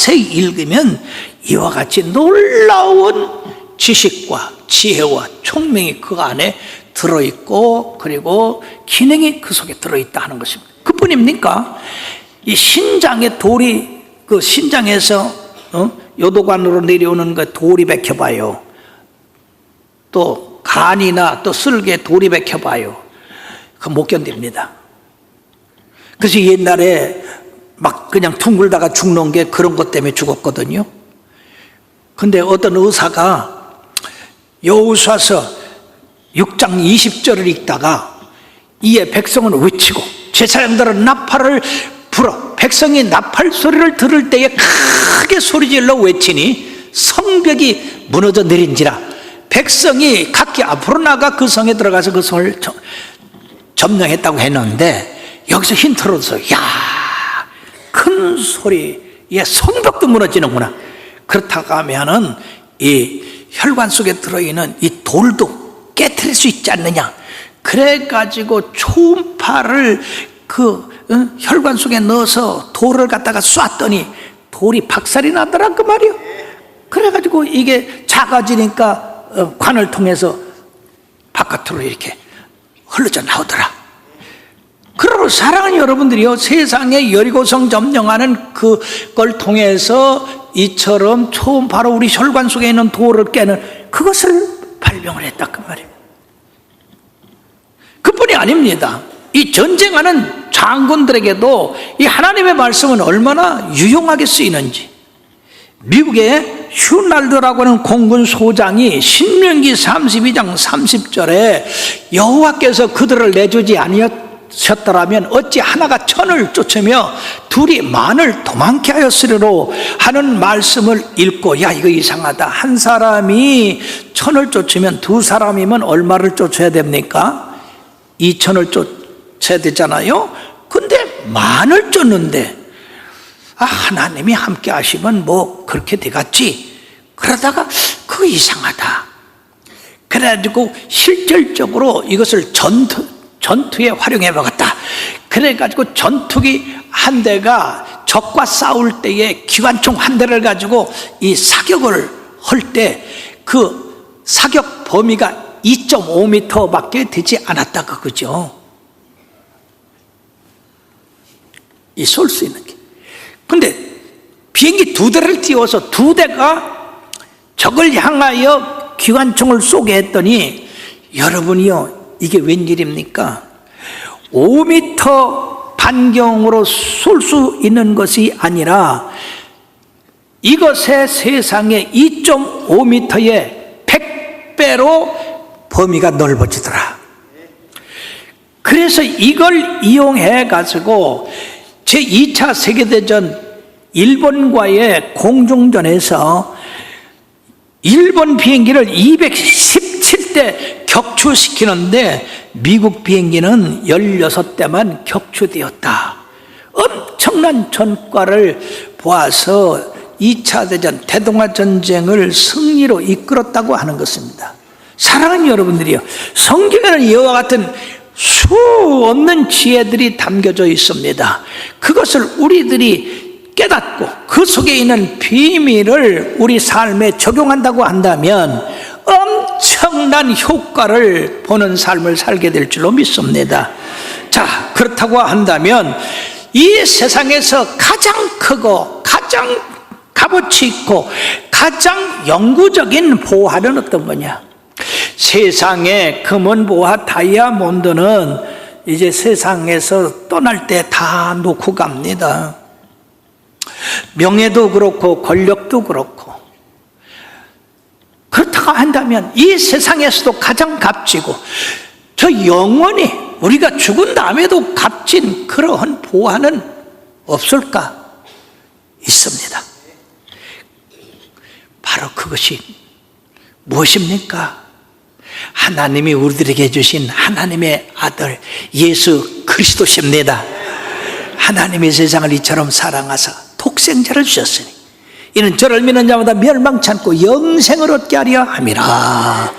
자세히 읽으면 이와 같이 놀라운 지식과 지혜와 총명이 그 안에 들어있고 그리고 기능이 그 속에 들어있다 하는 것입니다. 그뿐입니까? 이 신장의 돌이 그 신장에서 어? 요도관으로 내려오는 그 돌이 bek혀봐요. 또 간이나 또 쓸개 돌이 bek혀봐요. 그 못 견딥니다. 그래서 옛날에 막 그냥 둥글다가 죽는 게 그런 것 때문에 죽었거든요. 근데 어떤 의사가 여우수아서 6장 20절을 읽다가 이에 백성은 외치고 제사장들은 나팔을 불어 백성이 나팔 소리를 들을 때에 크게 소리질러 외치니 성벽이 무너져 내린지라 백성이 각기 앞으로 나가 그 성에 들어가서 그 성을 점- 점령했다고 했는데 여기서 힌트를 얻어서 야 큰 소리에 성벽도 무너지는구나. 그렇다고 하면은 이 혈관 속에 들어있는 이 돌도 깨뜨릴 수 있지 않느냐. 그래가지고 초음파를 그 어? 혈관 속에 넣어서 돌을 갖다가 쐈더니 돌이 박살이 나더라 그 말이요. 그래가지고 이게 작아지니까 어, 관을 통해서 바깥으로 이렇게 흘러져 나오더라 그러므로 사랑하는 여러분들이요 세상의 여리고성 점령하는 그걸 통해서 이처럼 초음파로 우리 혈관 속에 있는 돌을 깨는 그것을 발명을 했다 그 말이에요. 그뿐이 아닙니다. 이 전쟁하는 장군들에게도 이 하나님의 말씀은 얼마나 유용하게 쓰이는지. 미국의 휴날드라고 하는 공군 소장이 신명기 32장 30절에 여호와께서 그들을 내주지 아니하 셨더라면 어찌 하나가 천을 쫓으며 둘이 만을 도망케 하였으리로 하는 말씀을 읽고 야 이거 이상하다 한 사람이 천을 쫓으면 두 사람이면 얼마를 쫓아야 됩니까? 이천을 쫓아야 되잖아요 근데 만을 쫓는데 아, 하나님이 함께 하시면 뭐 그렇게 되겠지. 그러다가 그 이상하다. 그래가지고 실질적으로 이것을 전투, 전투에 활용해 보겠다. 그래가지고 전투기 한 대가 적과 싸울 때에 기관총 한 대를 가지고 이 사격을 할 때 그 사격 범위가 2.5m 밖에 되지 않았다 그거죠. 이 쏠 수 있는 게. 근데 비행기 두 대를 띄워서 두 대가 적을 향하여 기관총을 쏘게 했더니 여러분이요 이게 웬일입니까? 5m 반경으로 쏠 수 있는 것이 아니라 이것의 세상에 2.5m의 100배로 범위가 넓어지더라. 그래서 이걸 이용해 가지고 제2차 세계대전 일본과의 공중전에서 일본 비행기를 217대 격추시키는데 미국 비행기는 16대만 격추되었다. 엄청난 전과를 보아서 2차 대전 대동아 전쟁을 승리로 이끌었다고 하는 것입니다. 사랑하는 여러분들이요. 성경에는 이와 같은 수 없는 지혜들이 담겨져 있습니다. 그것을 우리들이 깨닫고 그 속에 있는 비밀을 우리 삶에 적용한다고 한다면 엄청 난 효과를 보는 삶을 살게 될 줄로 믿습니다. 자, 그렇다고 한다면 이 세상에서 가장 크고 가장 값어치 있고 가장 영구적인 보화는 어떤 거냐? 세상의 금은 보화 다이아몬드는 이제 세상에서 떠날 때 다 놓고 갑니다. 명예도 그렇고 권력도 그렇고 그렇다고 한다면 이 세상에서도 가장 값지고 저 영원히 우리가 죽은 다음에도 값진 그러한 보화는 없을까? 있습니다. 바로 그것이 무엇입니까? 하나님이 우리들에게 주신 하나님의 아들 예수 그리스도십니다. 하나님의 세상을 이처럼 사랑하사 독생자를 주셨으니 이는 저를 믿는 자마다 멸망치 않고 영생을 얻게 하려 함이라.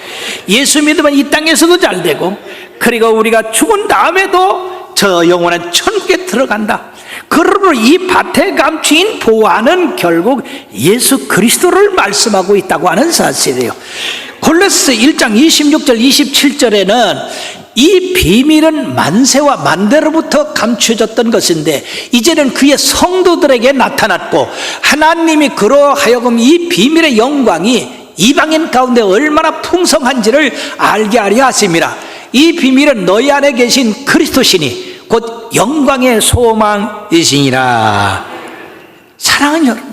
예수 믿으면 이 땅에서도 잘 되고 그리고 우리가 죽은 다음에도 저 영원한 천국에 들어간다. 그러므로 이 밭에 감추인 보화는 결국 예수 그리스도를 말씀하고 있다고 하는 사실이에요. 골로스 1장 26절 27절에는 이 비밀은 만세와 만대로부터 감춰졌던 것인데 이제는 그의 성도들에게 나타났고 하나님이 그로 하여금 이 비밀의 영광이 이방인 가운데 얼마나 풍성한지를 알게 하려 하심이라. 이 비밀은 너희 안에 계신 그리스도시니 곧 영광의 소망이시니라. 사랑하는 여러분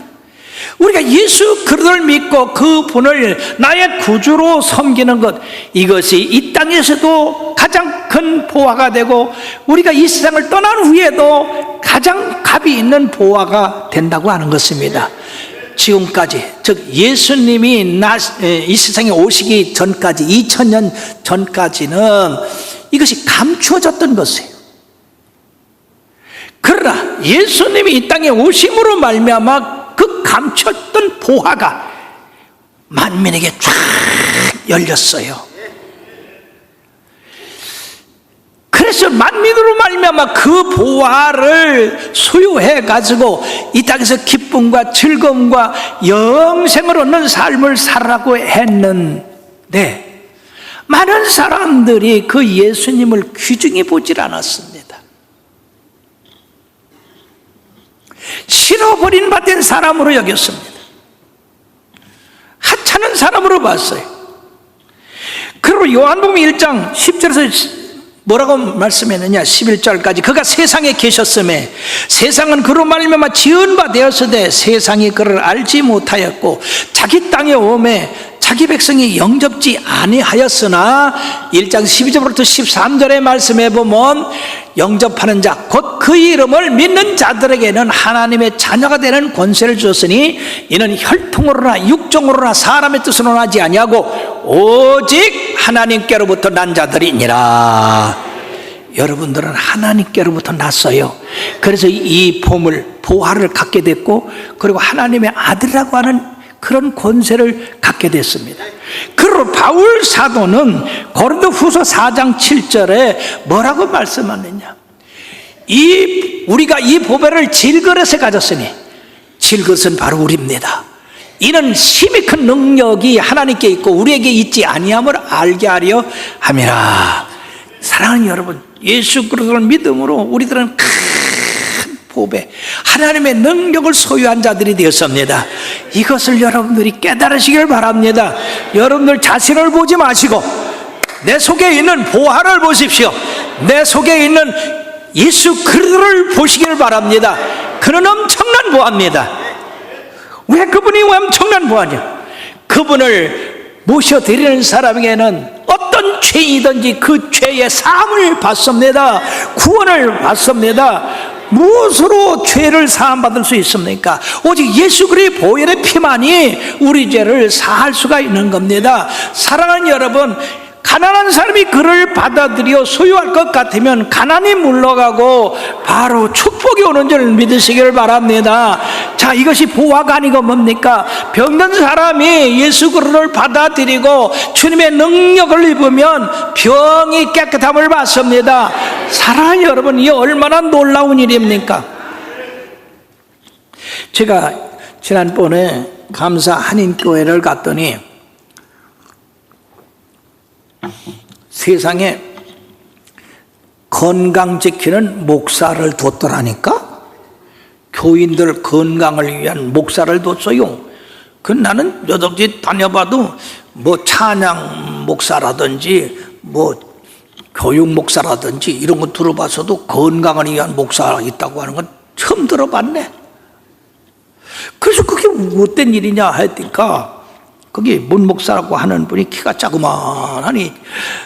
우리가 예수 그리스도를 믿고 그 분을 나의 구주로 섬기는 것 이것이 이 땅에서도 가장 큰 보화가 되고 우리가 이 세상을 떠난 후에도 가장 값이 있는 보화가 된다고 하는 것입니다. 지금까지 즉 예수님이 나, 이 세상에 오시기 전까지 2000년 전까지는 이것이 감추어졌던 것이에요. 그러나 예수님이 이 땅에 오심으로 말미암아 그 감췄던 보화가 만민에게 쫙 열렸어요. 그래서 만민으로 말미암아 그 보화를 소유해 가지고 이 땅에서 기쁨과 즐거움과 영생을 얻는 삶을 살라고 했는데 많은 사람들이 그 예수님을 귀중히 보질 않았습니다. 실어버린 바된 사람으로 여겼습니다. 하찮은 사람으로 봤어요. 그리고 요한복음 1장 10절에서 뭐라고 말씀했느냐 11절까지 그가 세상에 계셨음에 세상은 그로 말미암아 지은 바 되었으되 세상이 그를 알지 못하였고 자기 땅에 오매 자기 백성이 영접지 아니하였으나 1장 12절부터 13절의 말씀에 보면 영접하는 자 곧 그 이름을 믿는 자들에게는 하나님의 자녀가 되는 권세를 주었으니 이는 혈통으로나 육종으로나 사람의 뜻으로 하지 아니하고 오직 하나님께로부터 난 자들이니라. 여러분들은 하나님께로부터 났어요. 그래서 이 보물 보화를 갖게 됐고 그리고 하나님의 아들이라고 하는 그런 권세를 갖게 됐습니다. 그리고 바울 사도는 고린도 후서 4장 7절에 뭐라고 말씀하느냐? 이, 우리가 이 보배를 질그릇에 가졌으니, 질그릇은 바로 우리입니다. 이는 힘이 큰 능력이 하나님께 있고 우리에게 있지 아니함을 알게 하려 함이라. 사랑하는 여러분, 예수 그리스도를 믿음으로 우리들은 큰 보배, 하나님의 능력을 소유한 자들이 되었습니다. 이것을 여러분들이 깨달으시길 바랍니다. 여러분들 자신을 보지 마시고 내 속에 있는 보화를 보십시오. 내 속에 있는 예수 그리스도를 보시길 바랍니다. 그는 엄청난 보화입니다. 왜 그분이 엄청난 보화냐? 그분을 모셔드리는 사람에게는 어떤 죄이든지 그 죄의 사함을 받습니다. 구원을 받습니다. 무엇으로 죄를 사함받을 수 있습니까? 오직 예수 그리스도의 보혈의 피만이 우리 죄를 사할 수가 있는 겁니다. 사랑하는 여러분, 가난한 사람이 그를 받아들여 소유할 것 같으면 가난이 물러가고 바로 축복이 오는 줄 믿으시기를 바랍니다. 자, 이것이 보화가 아니고 뭡니까? 병든 사람이 예수 그리스도를 받아들이고 주님의 능력을 입으면 병이 깨끗함을 받습니다. 사랑하는 여러분, 이 얼마나 놀라운 일입니까? 제가 지난번에 감사 한인교회를 갔더니 세상에 건강 지키는 목사를 뒀더라니까? 교인들 건강을 위한 목사를 뒀어요. 그 나는 여덟 집 다녀봐도 뭐 찬양 목사라든지 뭐 교육 목사라든지 이런 거 들어봐서도 건강을 위한 목사가 있다고 하는 건 처음 들어봤네. 그래서 그게 못된 일이냐 했으니까 거기 문 목사라고 하는 분이 키가 자그만하니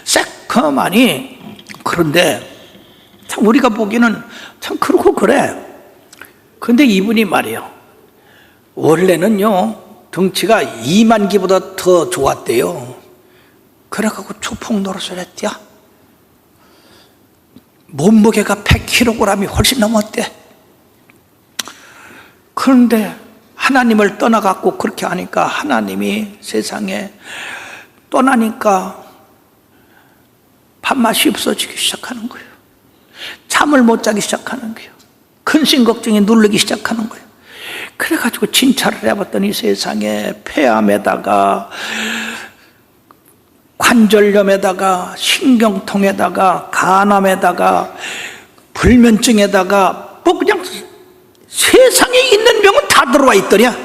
새커하니 그런데 참 우리가 보기에는 참 그렇고 그래. 근데 이분이 말이요. 원래는요, 덩치가 2만 기보다 더 좋았대요. 그래갖고 초폭 노릇을 했대요. 몸무게가 100kg이 훨씬 넘었대. 그런데 하나님을 떠나갖고 그렇게 하니까 하나님이 세상에 떠나니까 밥맛이 없어지기 시작하는 거예요. 잠을 못 자기 시작하는 거예요. 근심 걱정이 누르기 시작하는 거예요. 그래가지고 진찰을 해봤더니 세상에 폐암에다가 관절염에다가 신경통에다가 간암에다가 불면증에다가 뭐 그냥 세상에 있는 병은 다 들어와 있더냐.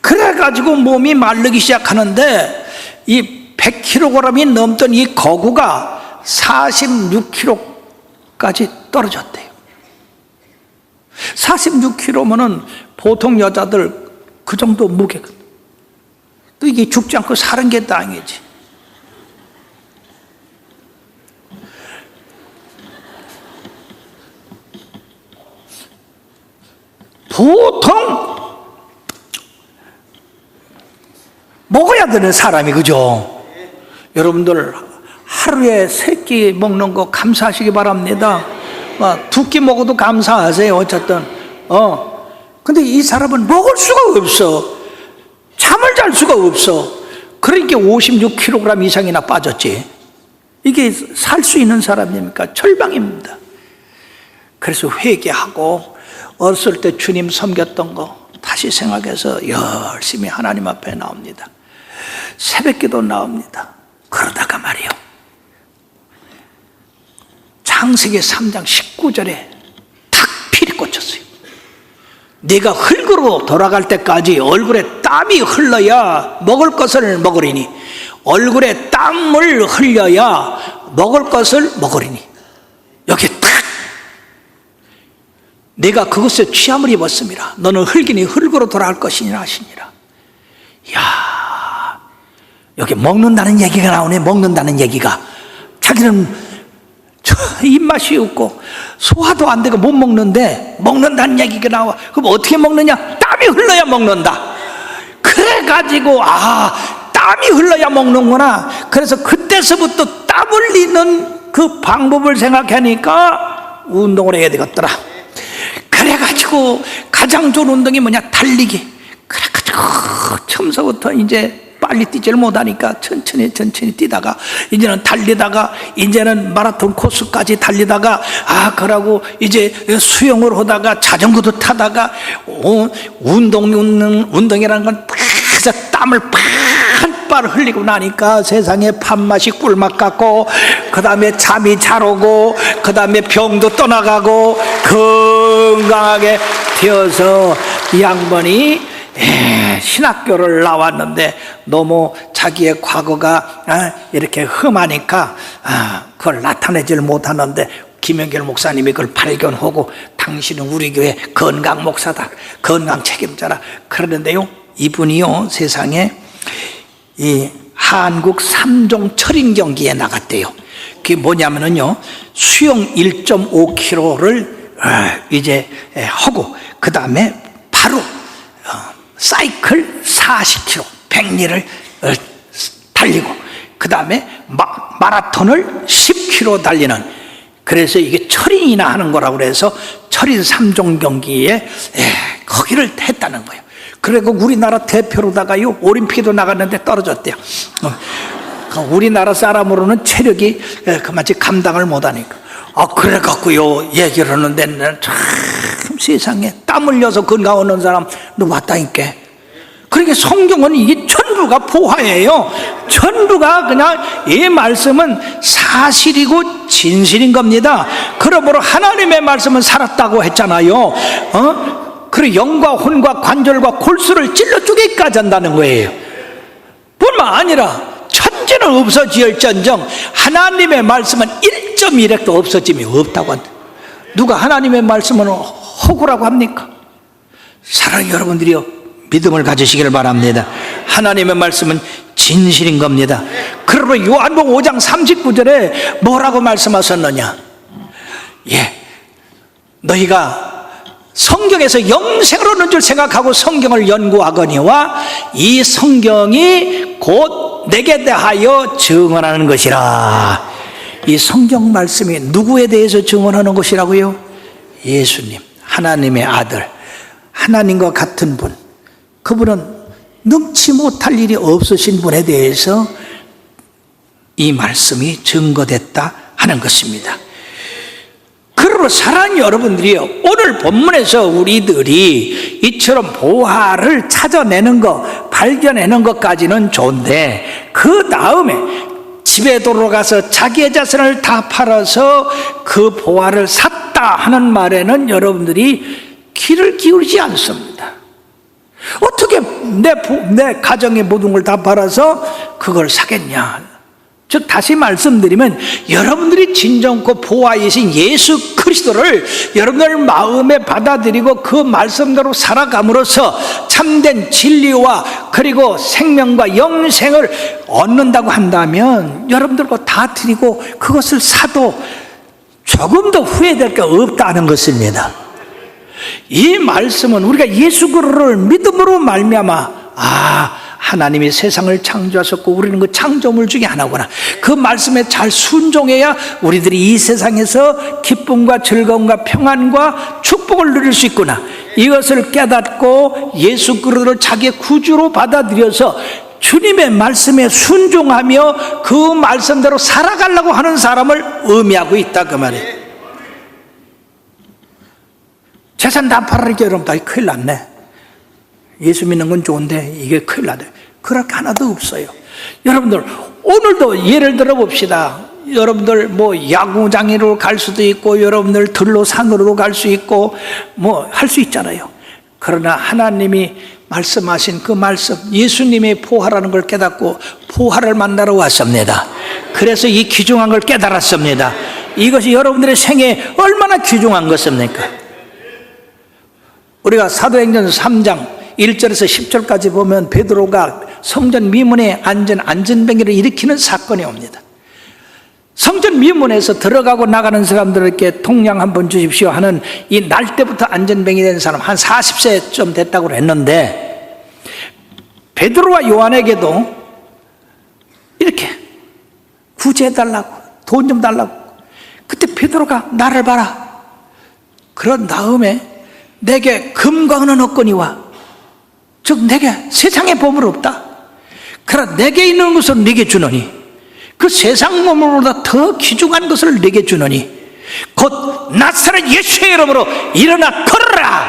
그래가지고 몸이 마르기 시작하는데 이 100kg이 넘던 이 거구가 46kg까지 떨어졌대요. 46kg면은 보통 여자들 그 정도 무게가. 또 이게 죽지 않고 사는 게 다행이지. 보통 먹어야 되는 사람이 그죠? 여러분들 하루에 세 끼 먹는 거 감사하시기 바랍니다. 어, 두끼 먹어도 감사하세요. 어쨌든 어. 근데 이 사람은 먹을 수가 없어. 잠을 잘 수가 없어. 그러니까 56kg 이상이나 빠졌지. 이게 살 수 있는 사람입니까? 절방입니다. 그래서 회개하고 어렸을 때 주님 섬겼던 거 다시 생각해서 열심히 하나님 앞에 나옵니다. 새벽 기도 나옵니다. 그러다가 말이요. 창세기 3장 19절에 탁 필이 꽂혔어요. 네가 흙으로 돌아갈 때까지 얼굴에 땀이 흘러야 먹을 것을 먹으리니 얼굴에 땀을 흘려야 먹을 것을 먹으리니 여기 탁 내가 그것에 취함을 입었습니다. 너는 흙이니 흙으로 돌아갈 것이니라 하시니라. 야 여기 먹는다는 얘기가 나오네. 먹는다는 얘기가 자기는 입맛이 없고 소화도 안 되고 못 먹는데 먹는다는 얘기가 나와. 그럼 어떻게 먹느냐? 땀이 흘러야 먹는다. 그래가지고 아 땀이 흘러야 먹는구나. 그래서 그때서부터 땀 흘리는 그 방법을 생각하니까 운동을 해야 되겠더라. 그래가지고 가장 좋은 운동이 뭐냐? 달리기. 그래가지고 처음서부터 이제 빨리 뛰지를 못하니까 천천히 천천히 뛰다가 이제는 달리다가 이제는 마라톤 코스까지 달리다가 아 그러고 이제 수영을 하다가 자전거도 타다가 어, 운동 운동 운동이라는 건 그래서 땀을 팔팔 흘리고 나니까 세상에 밥맛이 꿀맛 같고 그 다음에 잠이 잘 오고 그 다음에 병도 떠나가고 건강하게 되어서 이 양반이 예, 신학교를 나왔는데 너무 자기의 과거가 아, 이렇게 험하니까 아, 그걸 나타내질 못하는데 김영길 목사님이 그걸 발견하고 당신은 우리 교회 건강 목사다 건강 책임자라 그러는데요. 이분이요 세상에 이 한국 삼종 철인 경기에 나갔대요 그게 뭐냐면은요 수영 1.5km를 아, 이제 하고 그 다음에 바로 사이클 40km, 100리를 어, 달리고 그 다음에 마라톤을 10km 달리는 그래서 이게 철인이나 하는 거라고 그래서 철인 3종 경기에 거기를 했다는 거예요. 그리고 우리나라 대표로다가요 올림픽도 나갔는데 떨어졌대요. 어, 그 우리나라 사람으로는 체력이 그만치 감당을 못하니까. 아 그래 갖고요 얘기를 하는데 참 세상에 땀 흘려서 건강 얻는 사람 너 봤다니까. 그러니까 성경은 이게 전부가 포화예요. 전부가 그냥 이 말씀은 사실이고 진실인 겁니다. 그러므로 하나님의 말씀은 살았다고 했잖아요. 어? 그리고 영과 혼과 관절과 골수를 찔러 쪼개까지 한다는 거예요. 뿐만 아니라 천지는 없어지을전정 하나님의 말씀은 1.1핵도 없어짐이 없다고 한다. 누가 하나님의 말씀은 허구라고 합니까? 사랑하는 여러분들이요 믿음을 가지시기를 바랍니다 하나님의 말씀은 진실인 겁니다 그러므로 요한복음 5장 39절에 뭐라고 말씀하셨느냐 예 너희가 성경에서 영생을 얻는 줄 생각하고 성경을 연구하거니와 이 성경이 곧 내게 대하여 증언하는 것이라 이 성경 말씀이 누구에 대해서 증언하는 것이라고요? 예수님 하나님의 아들, 하나님과 같은 분, 그분은 능치 못할 일이 없으신 분에 대해서 이 말씀이 증거됐다 하는 것입니다. 그러므로 사랑하는 여러분들이요. 오늘 본문에서 우리들이 이처럼 보화를 찾아내는 것, 발견하는 것까지는 좋은데, 그 다음에 집에 돌아가서 자기의 자산을 다 팔아서 그 보화를 샀다 하는 말에는 여러분들이 귀를 기울이지 않습니다. 어떻게 내, 부- 내 가정의 모든 걸 다 팔아서 그걸 사겠냐? 즉 다시 말씀드리면 여러분들이 진정코 보아이신 예수 그리스도를 여러분들 마음에 받아들이고 그 말씀대로 살아감으로써 참된 진리와 그리고 생명과 영생을 얻는다고 한다면 여러분들 거다 드리고 그것을 사도 조금도 후회될 게 없다는 것입니다. 이 말씀은 우리가 예수 그리스도를 믿음으로 말미암아 아 하나님이 세상을 창조하셨고 우리는 그 창조물 중에 하나구나. 그 말씀에 잘 순종해야 우리들이 이 세상에서 기쁨과 즐거움과 평안과 축복을 누릴 수 있구나. 이것을 깨닫고 예수 그리스도를 자기의 구주로 받아들여서 주님의 말씀에 순종하며 그 말씀대로 살아가려고 하는 사람을 의미하고 있다 그 말이에요. 재산 다 팔아니까 여러분 다 큰일 났네. 예수 믿는 건 좋은데 이게 큰일 나대. 그럴 게 하나도 없어요. 여러분들 오늘도 예를 들어 봅시다. 여러분들 뭐 야구장으로 갈 수도 있고 여러분들 들로 산으로도 갈수 있고 뭐 할 수 있잖아요. 그러나 하나님이 말씀하신 그 말씀 예수님의 포화라는 걸 깨닫고 포화를 만나러 왔습니다. 그래서 이 귀중한 걸 깨달았습니다. 이것이 여러분들의 생에 얼마나 귀중한 것입니까? 우리가 사도행전 3장 1절에서 10절까지 보면 베드로가 성전 미문에 앉은 안전뱅이를 일으키는 사건이 옵니다. 성전 미문에서 들어가고 나가는 사람들에게 통량 한번 주십시오 하는 이 날 때부터 안전뱅이 된 사람 한 40세쯤 됐다고 했는데 베드로와 요한에게도 이렇게 구제해달라고 돈 좀 달라고 그때 베드로가 나를 봐라 그런 다음에 내게 금과 은은 없거니와 즉 내게 세상에 보물 없다 그러나 내게 있는 것을 네게 주노니 그 세상 몸보다 더 귀중한 것을 네게 주노니 곧 나사렛 예수의 이름으로 일어나 걸어라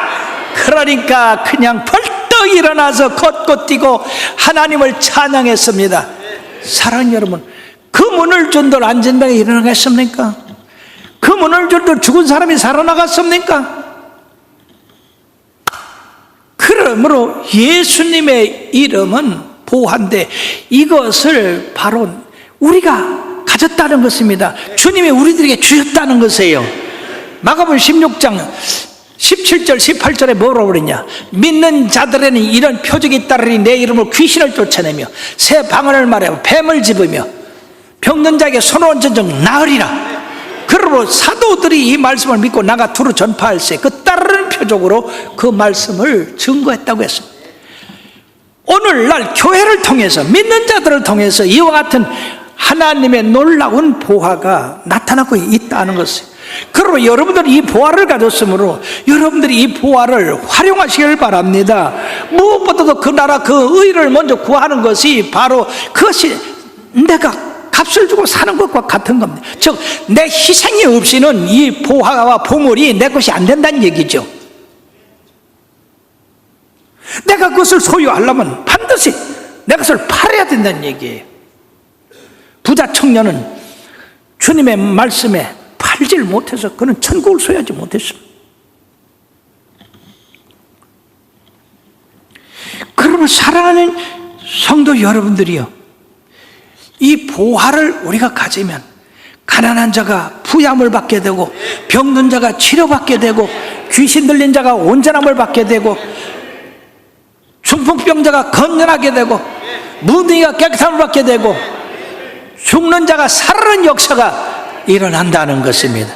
그러니까 그냥 벌떡 일어나서 걷고 뛰고 하나님을 찬양했습니다 사랑하는 여러분 그 문을 준들 안전방에 일어나겠습니까? 그 문을 준들 죽은 사람이 살아나갔습니까? 그러므로 예수님의 이름은 보한데 이것을 바로 우리가 가졌다는 것입니다. 주님이 우리들에게 주셨다는 것이에요. 마가복음 16장 17절 18절에 뭐라고 그랬냐 믿는 자들에는 이런 표적이 있다르니 내 이름으로 귀신을 쫓아내며 새 방언을 말하며 뱀을 집으며 병든 자에게 손을 전정 나으리라 그러므로 사도들이 이 말씀을 믿고 나가 두루 전파할세 그 따르는 표적으로 그 말씀을 증거했다고 했습니다 오늘날 교회를 통해서 믿는 자들을 통해서 이와 같은 하나님의 놀라운 보화가 나타나고 있다는 것이에요. 그리고 여러분들이 이 보화를 가졌으므로 여러분들이 이 보화를 활용하시길 바랍니다. 무엇보다도 그 나라 그 의를 먼저 구하는 것이 바로 그것이 내가 값을 주고 사는 것과 같은 겁니다. 즉, 내 희생이 없이는 이 보화와 보물이 내 것이 안 된다는 얘기죠. 내가 그것을 소유하려면 반드시 내 것을 팔아야 된다는 얘기예요. 부자 청년은 주님의 말씀에 팔질 못해서 그는 천국을 소유하지 못했습니다. 그러면 사랑하는 성도 여러분들이요. 이 보화를 우리가 가지면 가난한 자가 부양을 받게 되고 병든 자가 치료받게 되고 귀신 들린 자가 온전함을 받게 되고 중풍병자가 건전하게 되고 무등이가 깨끗함을 받게 되고 죽는 자가 살아는 역사가 일어난다는 것입니다.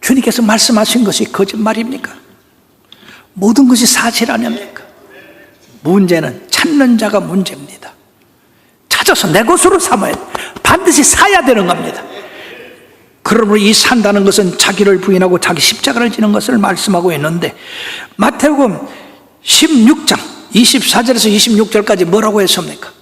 주님께서 말씀하신 것이 거짓말입니까? 모든 것이 사실 아닙니까? 문제는 찾는 자가 문제입니다. 찾아서 내 것으로 삼아야 돼. 반드시 사야 되는 겁니다. 그러므로 이 산다는 것은 자기를 부인하고 자기 십자가를 지는 것을 말씀하고 있는데 마태복음 16장 24절에서 26절까지 뭐라고 했습니까?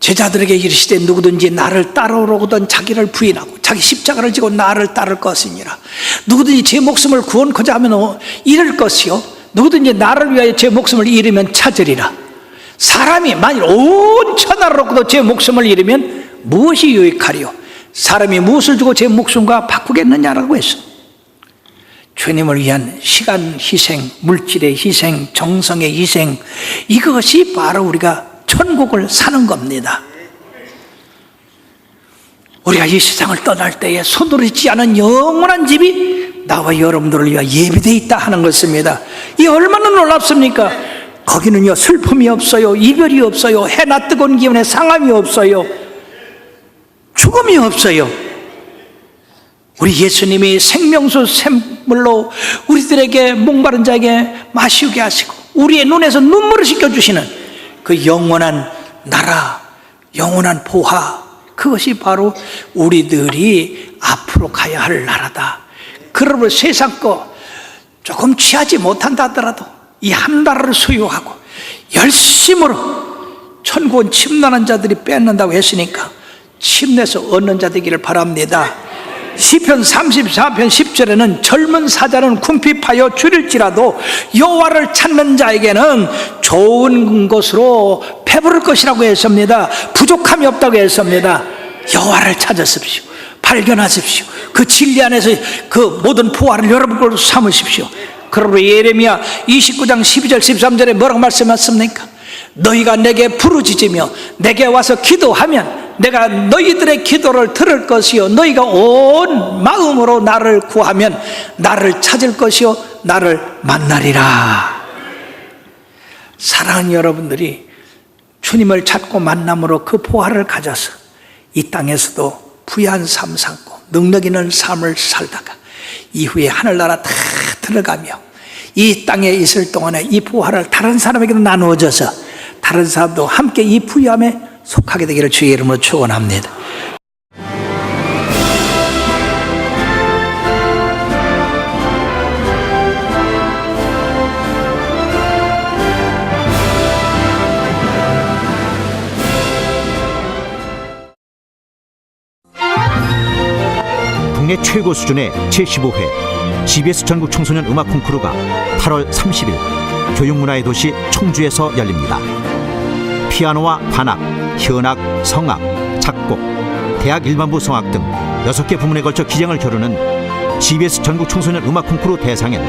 제자들에게 이르시되 누구든지 나를 따르려거든 자기를 부인하고 자기 십자가를 지고 나를 따를 것이니라 누구든지 제 목숨을 구원코자 하면 잃을 것이요 누구든지 나를 위하여 제 목숨을 잃으면 찾으리라. 사람이 만일 온 천하를 놓고도 제 목숨을 잃으면 무엇이 유익하리요? 사람이 무엇을 주고 제 목숨과 바꾸겠느냐라고 했어. 주님을 위한 시간 희생, 물질의 희생, 정성의 희생, 이것이 바로 우리가 천국을 사는 겁니다. 우리가 이 세상을 떠날 때에 손으로 짓지 않은 영원한 집이 나와 여러분들을 위하 예비되어 있다 하는 것입니다. 이 얼마나 놀랍습니까? 거기는요, 슬픔이 없어요, 이별이 없어요, 해나 뜨거운 기운에 상함이 없어요, 죽음이 없어요. 우리 예수님이 생명수 샘물로 우리들에게 목마른 자에게 마시게 하시고 우리의 눈에서 눈물을 씻겨주시는 그 영원한 나라, 영원한 보화 그것이 바로 우리들이 앞으로 가야 할 나라다. 그러므로 세상 거 조금 취하지 못한다 하더라도 이 한 나라를 소유하고 열심으로 천국은 침나는 자들이 뺏는다고 했으니까 침내서 얻는 자 되기를 바랍니다. 시편 34편 10절에는 젊은 사자는 궁핍하여 줄일지라도 여호와를 찾는 자에게는 좋은 것으로 배부를 것이라고 했습니다. 부족함이 없다고 했습니다. 여호와를 찾으십시오. 발견하십시오. 그 진리 안에서 그 모든 포화를 여러분 걸로 삼으십시오. 그러므로 예레미야 29장 12절 13절에 뭐라고 말씀하셨습니까? 너희가 내게 부르짖으며 내게 와서 기도하면 내가 너희들의 기도를 들을 것이요 너희가 온 마음으로 나를 구하면 나를 찾을 것이요 나를 만나리라 사랑하는 여러분들이 주님을 찾고 만남으로 그 보화를 가져서 이 땅에서도 부유한 삶 살고 능력 있는 삶을 살다가 이후에 하늘나라 다 들어가며 이 땅에 있을 동안에 이 보화를 다른 사람에게도 나누어져서 다른 사람도 함께 이 부유함에 속하게 되기를 주의 이름으로 축원합니다. 최고 수준의 제15회 GBS 전국 청소년 음악 콩쿠르가 8월 30일 교육문화의 도시 청주에서 열립니다. 피아노와 관악, 현악, 성악, 작곡, 대학 일반부 성악 등 6개 부문에 걸쳐 기량을 겨루는 GBS 전국 청소년 음악 콩쿠르 대상엔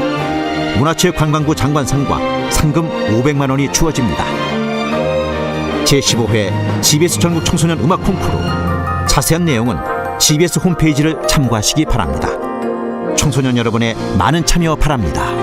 문화체육관광부 장관상과 상금 500만 원이 주어집니다. 제15회 GBS 전국 청소년 음악 콩쿠르 자세한 내용은 GBS 홈페이지를 참고하시기 바랍니다. 청소년 여러분의 많은 참여 바랍니다.